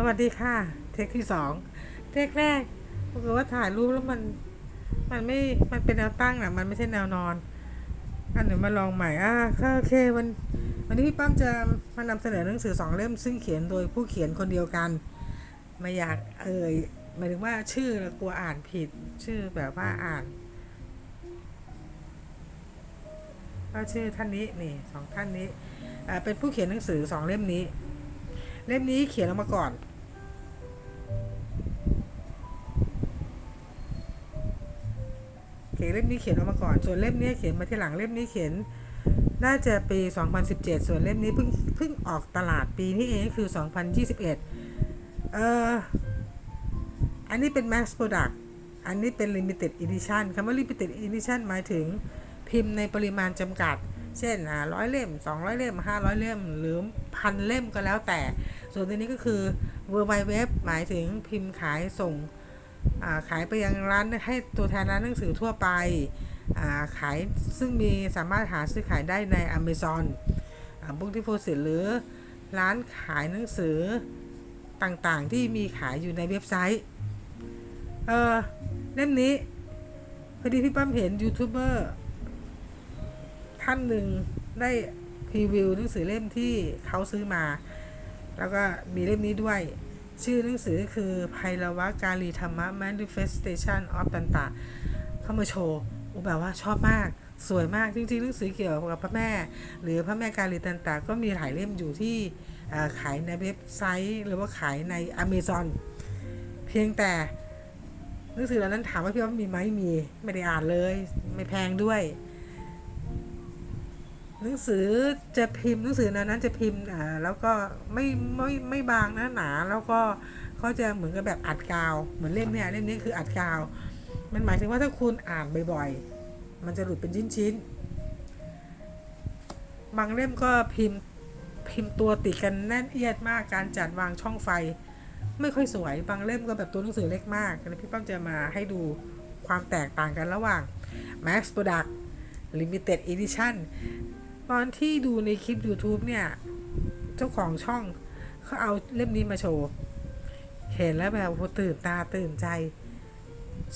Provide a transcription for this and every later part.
สวัสดีค่ะ เทคที่สองเทคแรกปรากฏว่าถ่ายรูปแล้วมันมันไม่มันเป็นแนวตั้งอะมันไม่ใช่แนวนอนอันเดี๋ยวมาลองใหม่อะก็โอเควันวันนี้พี่ป้อมจะมานำเสนอหนังสือสองเล่ม ซึ่งเขียนโดยผู้เขียนคนเดียวกันไม่อยากเอ่ยหมายถึงว่าชื่อเรากลัวอ่านผิด ชื่อแบบว่าอ่านก็ชื่อท่านนี้นี่สองท่านนี้เป็นผู้เขียนหนังสือสองเล่มนี้ เล่มนี้เขียนออกมาก่อน เขียนเล่มนี้เขียนออกมาก่อน ส่วนเล่มนี้เขียนมาที่หลังเล่มนี้เขียน น่าจะปี 2017 ส่วนเล่มนี้เพิ่งเพิ่งออกตลาดปีนี้เองคือ 2021 เอ่อ อันนี้เป็น mass product อันนี้เป็น limited edition คำว่า limited edition หมายถึงพิมพ์ในปริมาณจำกัด เช่นอ่าร้อยเล่ม 200 เล่ม 500 เล่ม หรือพันเล่มก็แล้วแต่ ส่วนตัวนี้ก็คือ world wide web หมายถึงพิมพ์ขายส่งขายไปยังร้านให้ตัวแทนร้านหนังสือทั่วไปขายซึ่งมีสามารถหาซื้อขายได้ใน Amazon บุ๊กที่โฟสิหรือร้านขายหนังสือต่างๆ ที่มีขายอยู่ในเว็บไซต์เออเล่มนี้พอดีพี่ปั้มเห็นยูทูบเบอร์ ท่านหนึ่งได้รีวิวหนังสือเล่มที่เขาซื้อมา แล้วก็มีเล่มนี้ด้วย ชื่อหนังสือคือไพรวการีธรรมะ manifestation of ตันตะ เข้ามาโชว์อ้แบบว่าชอบมากสวยมากจริงๆหนังสือเกี่ยวกับพระแม่ หรือพระแม่การีตันตะก็มีหลายเล่มอยู่ที่ขายในเว็บไซต์ หรือว่าขายใน Amazon เพียงแต่หนังสือเหล่านั้นถามว่าพี่ว่ามีไหมมี ไม่ได้อ่านเลย ไม่แพงด้วย หนังสือจะพิมพ์หนังสือแนวนั้นจะพิมพ์อ่าแล้วก็ไม่ไม่ไม่บางนะหนาแล้วก็เขาจะเหมือนกับแบบอัดกาว เหมือนเล่มเนี้ยเล่มนี้คืออัดกาว มันหมายถึงว่าถ้าคุณอ่านบ่อยๆ มันจะหลุดเป็นชิ้นๆ บางเล่มก็พิมพ์พิมพ์ตัวติดกันแน่นเอียดมากการจัดวางช่องไฟ ไม่ค่อยสวยบางเล่มก็แบบตัวหนังสือเล็กมากพี่ป้อมจะมาให้ดูความแตกต่างกันระหว่าง Max Product Limited Edition ตอนที่ดูในคลิป YouTube เนี่ย เจ้าของช่องเขาเอาเล่มนี้มาโชว์ เห็นแล้วแบบโหตื่นตาตื่นใจ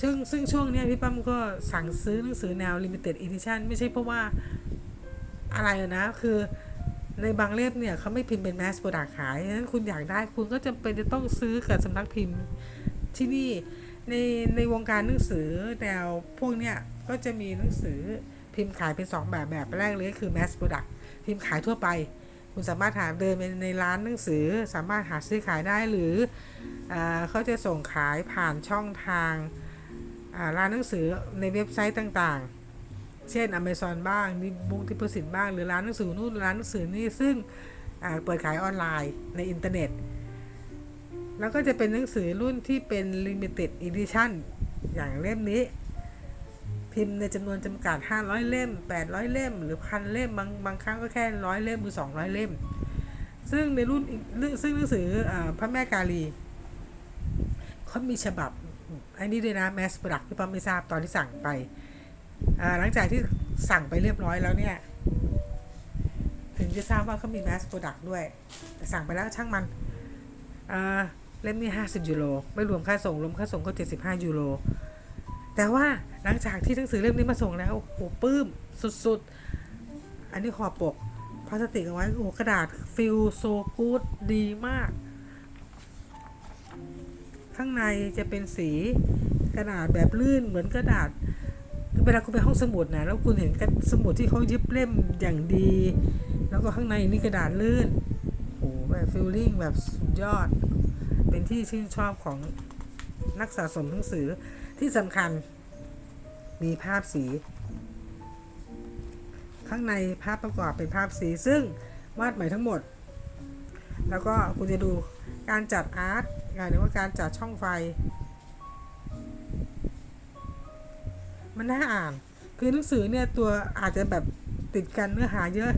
ซึ่งซึ่งช่วงเนี้ยพี่ปั้มก็สั่งซื้อหนังสือแนว Limited Edition ไม่ใช่เพราะว่าอะไรนะคือในบางเล่มเนี่ยเขาไม่พิมพ์เป็น Mass Product ขายดังนั้นคุณอยากได้คุณก็จำเป็นจะต้องซื้อกับสำนักพิมพ์ที่นี่ในในวงการหนังสือแนวพวกเนี้ยก็จะมีหนังสือ พิมพ์ขายเป็น 2 แบบแบบแรกเลยก็คือ mass product พิมพ์ขายทั่วไป คุณสามารถหาเดินไปในร้านหนังสือ สามารถหาซื้อขายได้หรืออเขาจะส่งขายผ่านช่องทางร้านหนังสือในเว็บไซต์ต่างๆ เช่น Amazon บ้างนิบุ๊กที่ประสิทธิ์บ้างหรือร้านหนังสือนู่นร้านหนังสือนี่ซึ่งเปิดขายออนไลน์ในอินเทอร์เน็ต แล้วก็จะเป็นหนังสือรุ่นที่เป็น limited edition อย่างเล่มนี้ พิมพ์ในจำนวนจำกัด 500 เล่ม 800 เล่ม หรือพันเล่มบางบางครั้งก็แค่ร้อยเล่มหรือ 200 เล่ม ซึ่งในรุ่นอีกเรื่องซึ่งหนังสืออพระแม่กาลีเขามีฉบับอันนี้ด้วยนะ mass product ที่ป้าไม่ทราบตอนที่สั่งไป หลังจากที่สั่งไปเรียบร้อยแล้วเนี่ย ถึงจะทราบว่าเขามี mass product ด้วย แต่สั่งไปแล้วช่างมันเล่มนี้ 50 ยูโร ไม่รวมค่าส่ง รวมค่าส่งก็ 75 ยูโร แต่ว่าหลังจากที่หนังสือเล่มนี้มาส่งแล้วโอ้โหปลื้มสุดๆ อันนี้ห่อปกพลาสติกเอาไว้โอ้กระดาษฟิลโซกูดดีมาก ข้างในจะเป็นสีกระดาษแบบลื่นเหมือนกระดาษเวลาคุณไปห้องสมุดนะแล้วคุณเห็นกระสมุดที่เขายึบเล่มอย่างดี แล้วก็ข้างในนี่กระดาษลื่นโอ้โหแบบฟิลลิ่งแบบสุดยอด เป็นที่ชื่นชอบของนักสะสมหนังสือ ที่สำคัญ มีภาพสี ข้างในภาพประกอบเป็นภาพสี ซึ่งวาดใหม่ทั้งหมด แล้วก็คุณจะดูการจัดอาร์ตหรือว่าการจัดช่องไฟ มันน่าอ่าน คือหนังสือเนี่ยตัวอาจจะแบบติดกันเนื้อหาเยอะ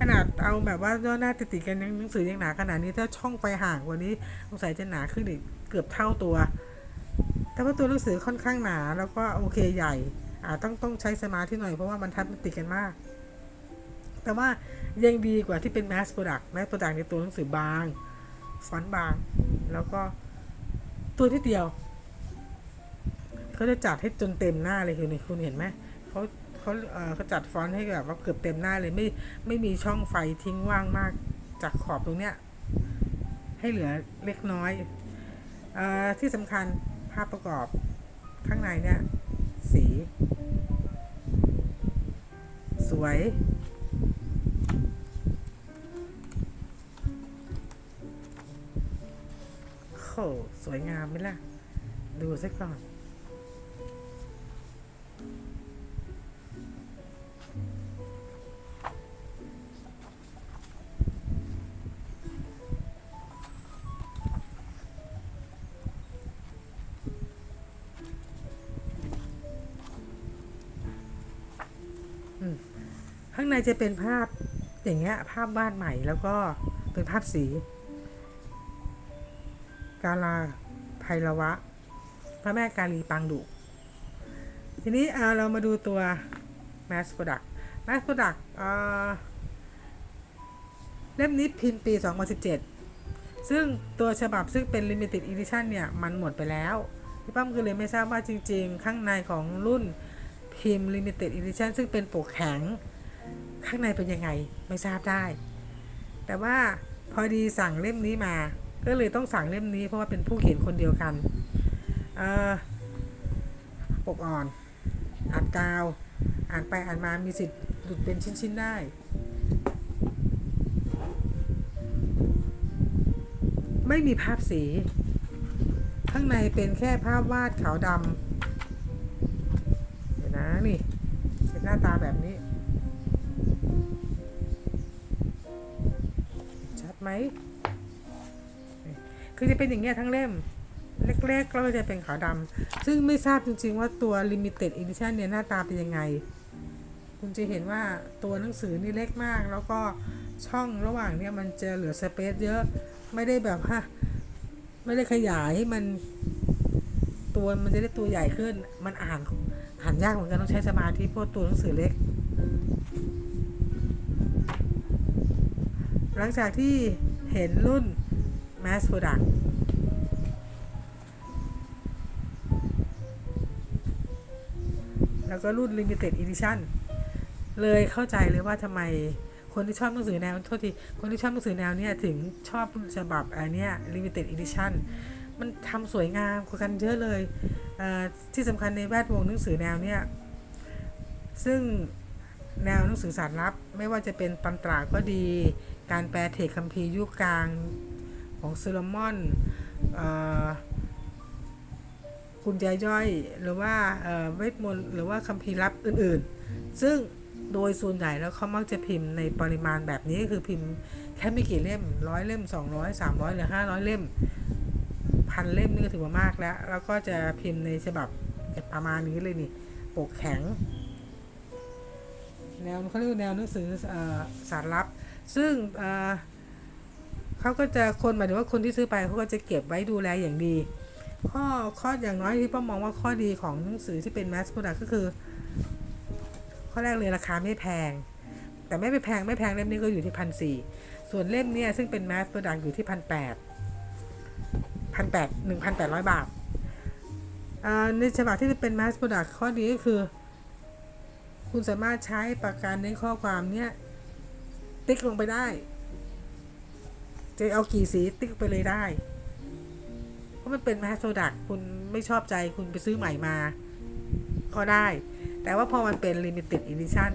ขนาดเอาแบบว่าย่อหน้าติดติดกันยังหนังสือยังหนาขนาดนี้ถ้าช่องไฟห่างกว่านี้สงสัยจะหนาขึ้นอีกเกือบเท่าตัว แต่ว่าตัวหนังสือค่อนข้างหนาแล้วก็โอเคใหญ่อาต้องต้องใช้สมาธิหน่อยเพราะว่ามันทับมันติดกันมาก แต่ว่ายังดีกว่าที่เป็น mass product mass product ในตัวหนังสือบาง ฟอนต์บาง แล้วก็ตัวที่เดียวเขาจะจัดให้จนเต็มหน้าเลยคือนี่คุณเห็นไหมเขาเขาเออเขาจัดฟอนต์ให้แบบว่าเกือบเต็มหน้าเลยไม่ไม่มีช่องไฟทิ้งว่างมากจากขอบตรงเนี้ยให้เหลือเล็กน้อยอที่สำคัญาพประกอบข้างในเนี่ย สี สวย โห สวยงามไหมล่ะ ดูซะก่อน ข้างในจะเป็นภาพอย่างเงี้ยภาพวาดใหม่แล้วก็เป็นภาพสี กาลาไพรวะ พระแม่กาลีปางดุ ทีนี้อ่าเรามาดูตัว Mass Product Mass Product อ่าเล่มนี้พิมพ์ปี 2017 ซึ่งตัวฉบับซึ่งเป็น Limited Edition เนี่ย มันหมดไปแล้ว พี่ป้อมก็เลยไม่ทราบว่าจริง ๆ ข้างในของรุ่นพิมพ์ Limited Edition ซึ่งเป็นปกแข็ง ข้างในเป็นยังไงไม่ทราบได้ แต่ว่าพอดีสั่งเล่มนี้มา ก็เลยต้องสั่งเล่มนี้เพราะว่าเป็นผู้เขียนคนเดียวกันอ่อปกอ่อนอ่านกาว อ่านไปอ่านมามีสิทธิ์หลุดเป็นชิ้นๆได้ไม่มีภาพสี ข้างในเป็นแค่ภาพวาดขาวดำเดี๋ยวนะนี่เป็นหน้าตาแบบนี้ ไหม คือจะเป็นอย่างเงี้ยทั้งเล่มเล็กๆก็จะเป็นขาวดำซึ่งไม่ทราบจริง ๆ ว่าตัว limited edition เนี่ยหน้าตาเป็นยังไง คุณจะเห็นว่าตัวหนังสือนี่เล็กมาก แล้วก็ช่องระหว่างเนี่ยมันจะเหลือสเปซเยอะ ไม่ได้แบบฮะไม่ได้ขยายให้มันตัวมันจะได้ตัวใหญ่ขึ้น มันอ่านอ่านยากเหมือนกันต้องใช้สมาธิเพราะตัวหนังสือเล็ก หลังจากที่เห็นรุ่น Mass Product แล้วก็รุ่น Limited Edition เลยเข้าใจเลยว่าทำไมคนที่ชอบหนังสือแนวโทษทีคนที่ชอบหนังสือแนวเนี้ยถึงชอบฉบับอันเนี้ย Limited Edition มันทำสวยงามกว่ากันเยอะเลยเที่สำคัญในแวดวงหนังสือแนวเนี้ยซึ่งแนวหนังสือสารลับ ไม่ว่าจะเป็นตันตราก็ดี การแปลเทคคัมภีร์ยุคกลางของโซโลมอนเอ่อกุญแจย่อยหรือว่าเวทมนต์หรือว่าคัมภีร์ลับอื่นๆ ซึ่งโดยส่วนใหญ่แล้วเขามักจะพิมพ์ในปริมาณแบบนี้คือพิมพ์แค่ไม่กี่เล่มร้อยเล่ม 200 300 หรือ 500 เล่มพันเล่มนี่ก็ถือว่ามากแล้ว แล้วก็จะพิมพ์ในฉบับประมาณนี้เลยนี่ปกแข็ง แนวเขาเรียกแนวหนังสืออสารลับ ซึ่งเขาก็จะคนหมายถึงว่าคนที่ซื้อไปเขาก็จะเก็บไว้ดูแลอย่างดี ข้อข้ออย่างน้อยที่ป้อมมองว่าข้อดีของหนังสือที่เป็น mass product ก็คือ ข้อแรกเลยราคาไม่แพง แต่ไม่ไปแพงไม่แพงเล่มนี้ก็อยู่ที่พันสี่ส่วนเล่มเนี้ยซึ่งเป็น mass product อยู่ที่พันแปดพันแปดหนึ่งพันแปดร้อยบาทในฉบับที่เป็น mass product ข้อดีก็คือ คุณสามารถใช้ปากกาในข้อความเนี้ย ติ๊กลงไปได้จะเอากี่สีติ๊กไปเลยได้ เพราะมันเป็นแมสโซดักคุณไม่ชอบใจคุณไปซื้อใหม่มา ก็ได้ แต่ว่าพอมันเป็น Limited Edition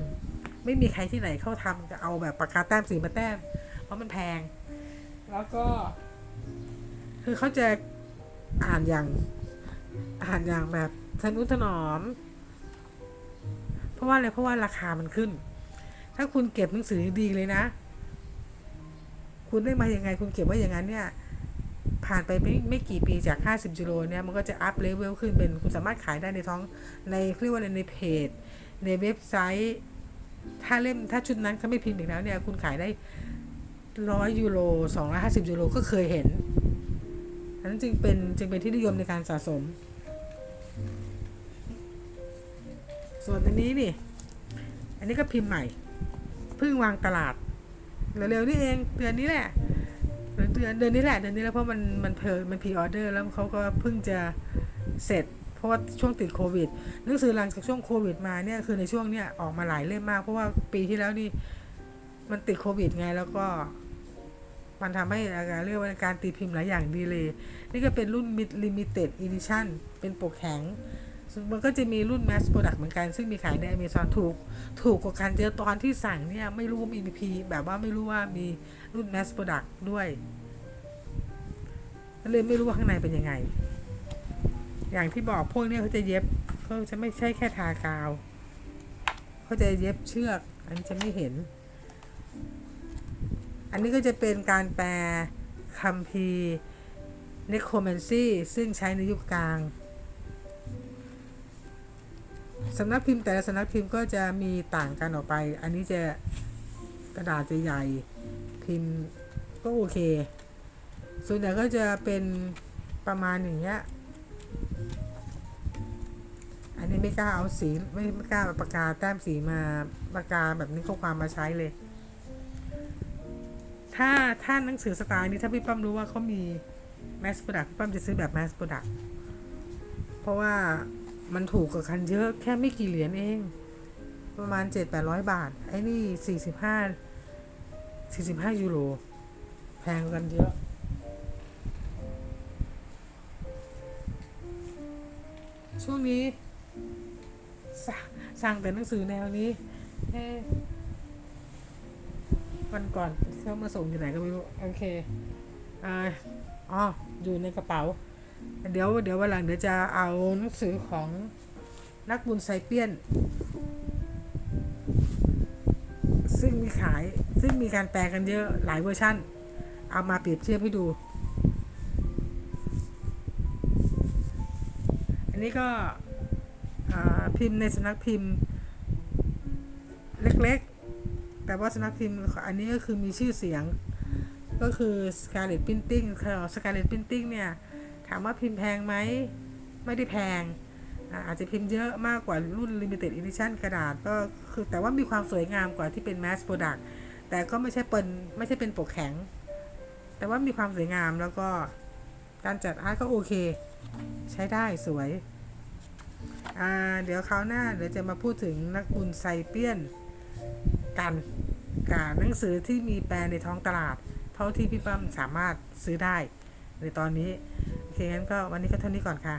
ไม่มีใครที่ไหนเข้าทำจะเอาแบบปากกาแต้มสีมาแต้ม เพราะมันแพง แล้วก็ คือเขาจะอ่านอย่าง อ่านอย่างแบบทนุถนอม เพราะว่าอะไรเพราะว่าราคามันขึ้น ถ้าคุณเก็บหนังสือดีเลยนะ คุณได้มาอย่างไง คุณเก็บไว้อย่างนั้นเนี่ย ผ่านไปไม่ไม่กี่ปีจาก 50ยูโรเนี่ยมันก็จะอัพเลเวลขึ้นเป็นคุณสามารถขายได้ในท้องในเรียกว่าในเพจ ในเว็บไซต์ ถ้าเล่มถ้าชุดนั้นเขาไม่พิมพ์อีกแล้วเนี่ย คุณขายได้ร้อยยูโรสองร้อยห้าสิบยูโรก็เคยเห็นอันนั้นจึงเป็นจึงเป็นที่นิยมในการสะสม ส่วนอันนี้นี่ อันนี้ก็พิมพ์ใหม่ เพิ่งวางตลาดเร็วๆนี่เองเดือนนี้แหละเดือนเดือนนี้แหละเดือนนี้แล้วเพราะมันมันเพอมันพรีออเดอร์แล้วเขาก็เพิ่งจะเสร็จ เพราะว่าช่วงติดโควิดหนังสือหลังจากช่วงโควิดมาเนี่ยคือในช่วงเนี้ยออกมาหลายเล่มมาก เพราะว่าปีที่แล้วนี่มันติดโควิดไงแล้วก็มันทำให้อาการเรียกว่าการตีพิมพ์หลายอย่างดีเลย นี่ก็เป็นรุ่น limited edition เป็นปกแข็ง มันก็จะมีรุ่น mass product เหมือนกัน ซึ่งมีขายใน Amazon ถูก ถูกกว่ากันเจอตอนที่สั่งเนี่ยไม่รู้ว่ามี EP แบบว่าไม่รู้ว่ามีรุ่น mass product ด้วยเลยไม่รู้ว่าข้างในเป็นยังไง อย่างที่บอกพวกนี้เขาจะเย็บเขาจะไม่ใช่แค่ทากาว เขาจะเย็บเชือก อันนี้จะไม่เห็น อันนี้ก็จะเป็นการแปลคัมภีร์ necromancy ซึ่งใช้ในยุคกลาง สำนักพิมพ์แต่ละสำนักพิมพ์ก็จะมีต่างกันออกไป อันนี้จะกระดาษจะใหญ่ พิมพ์ก็โอเค ส่วนใหญ่ก็จะเป็นประมาณอย่างเงี้ย อันนี้ไม่กล้าเอาสีไม่ไม่กล้าเอาปากกาแต้มสีมาปากกาแบบนี้ข้อความมาใช้เลย ถ้าถ้าหนังสือสไตล์นี้ถ้าพี่ป้มรู้ว่าเขามี mass product พี่ป้มจะซื้อแบบ mass product เพราะว่า มันถูกกับคันเยอะแค่ไม่กี่เหรียญเอง ประมาณ7-800บาท ไอ้นี่45 45ยูโร แพงกันเยอะ ช่วงนี้สร้างสร้างแต่หนังสือแนวนี้วันก่อนเขามาส่งอยู่ไหนก็ไม่รู้ โอเค อ่าอ๋อ อยู่ในกระเป๋า เดี๋ยวเดี๋ยววันหลังเดี๋ยวจะเอาหนังสือของนักบุญไซเปียน ซึ่งมีขายซึ่งมีการแปลกันเยอะหลายเวอร์ชั่น เอามาเปรียบเทียบให้ดู อันนี้ก็พิมพ์ในสำนักพิมพ์เล็กๆ แต่ว่าสำนักพิมพ์อันนี้ก็คือมีชื่อเสียง ก็คือ Scarlet Printing ค่ะ Scarlet Printing เนี่ย ถามว่าพิมพ์แพงไหมไม่ได้แพงอาจจะพิมพ์เยอะมากกว่ารุ่น Limited Edition กระดาษก็คือแต่ว่ามีความสวยงามกว่าที่เป็น Mass Product แต่ก็ไม่ใช่เป็นไม่ใช่เป็นปกแข็ง แต่ว่ามีความสวยงามแล้วก็การจัดอาร์ตก็โอเค ใช้ได้สวยเดี๋ยวคราวหน้าเดี๋ยวจะมาพูดถึงนักบุญไซเปียนกันกับหนังสือที่มีแปลในท้องตลาด เท่าที่พี่ปั้มสามารถซื้อได้ในตอนนี้ โอเคงั้นก็วันนี้ก็เท่านี้ก่อนค่ะ